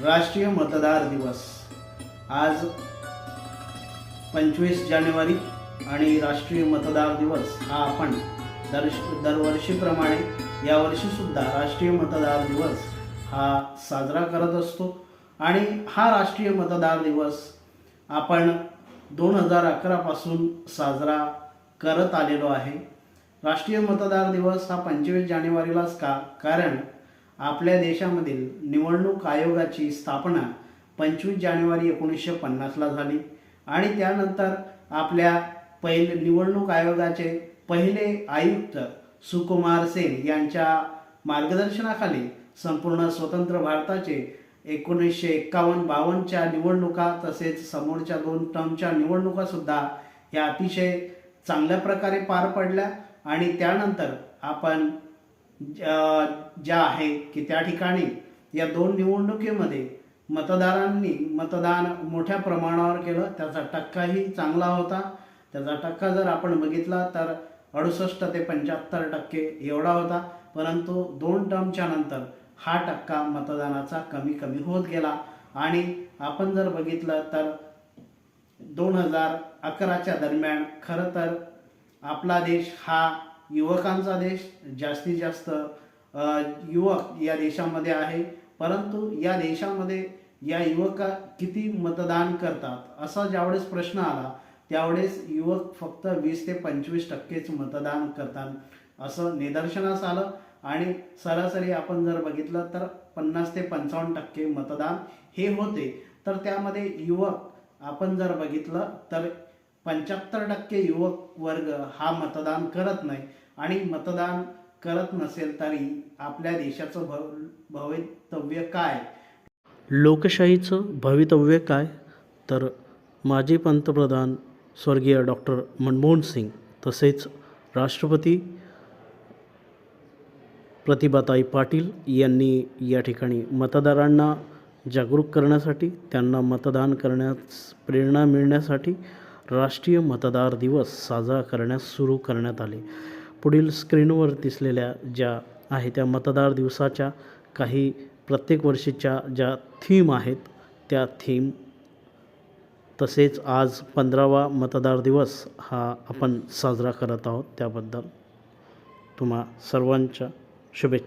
राष्ट्रीय मतदार दिवस. आज पंचवीस जानेवारी आणि राष्ट्रीय मतदार दिवस हा आपण दर दरवर्षीप्रमाणे यावर्षीसुद्धा राष्ट्रीय मतदार दिवस हा साजरा करत असतो. आणि हा राष्ट्रीय मतदार दिवस आपण दोन हजार अकरापासून साजरा करत आलेलो आहे. राष्ट्रीय मतदार दिवस हा पंचवीस जानेवारीलाच का? कारण आपल्या देशामधील निवडणूक आयोगाची स्थापना पंचवीस जानेवारी एकोणीसशे पन्नासला झाली. आणि त्यानंतर आपल्या पहिले निवडणूक आयोगाचे पहिले आयुक्त सुकुमार सेन यांच्या मार्गदर्शनाखाली संपूर्ण स्वतंत्र भारताचे एकोणीसशे एक्कावन्न बावन्नच्या निवडणुका तसेच समोरच्या दोन टर्मच्या निवडणुकासुद्धा या अतिशय चांगल्या प्रकारे पार पडल्या. आणि त्यानंतर आपण ज्या ज्या आहे की त्या ठिकाणी या दोन निवडणुकीमध्ये मतदारांनी मतदान मोठ्या प्रमाणावर केलं. त्याचा टक्काही चांगला होता. त्याचा टक्का जर आपण बघितला तर अडुसष्ट ते पंच्याहत्तर टक्के एवढा होता. परंतु दोन टर्मच्या नंतर हा टक्का मतदानाचा कमी कमी होत गेला. आणि आपण जर बघितलं तर दोन हजार अकराच्या दरम्यान खरं तर आपला देश हा युवकांचा देश जास्तीत जास्त युवक या देशामध्ये आहे. परंतु या देशामध्ये या युवका किती मतदान करतात असा ज्यावेळेस प्रश्न आला त्यावेळेस युवक फक्त वीस ते पंचवीस टक्केच मतदान करतात असं निदर्शनास आलं. आणि सरासरी आपण जर बघितलं तर पन्नास ते पंचावन्न टक्के मतदान हे होते. तर त्यामध्ये युवक आपण जर बघितलं तर पंच्याहत्तर टक्के युवक वर्ग हा मतदान करत नाही. आणि मतदान करत नसेल तरी आपल्या देशाचं भव भवितव्य काय? लोकशाहीचं भवितव्य काय? तर माजी पंतप्रधान स्वर्गीय डॉक्टर मनमोहन सिंग तसेच राष्ट्रपती प्रतिभाताई पाटील यांनी या ठिकाणी मतदारांना जागरूक करण्यासाठी त्यांना मतदान करण्यास प्रेरणा मिळण्यासाठी राष्ट्रीय मतदार दिवस साजरा करण्यास सुरू करण्यात आले. पुढील स्क्रीनवर दिसलेल्या ज्या आहे त्या मतदार दिवसाच्या काही प्रत्येक वर्षीच्या ज्या थीम आहेत त्या थीम तसेच आज पंधरावा मतदार दिवस हा आपण साजरा करत आहोत. त्याबद्दल तुम्हा सर्वांच्या शुभेच्छा.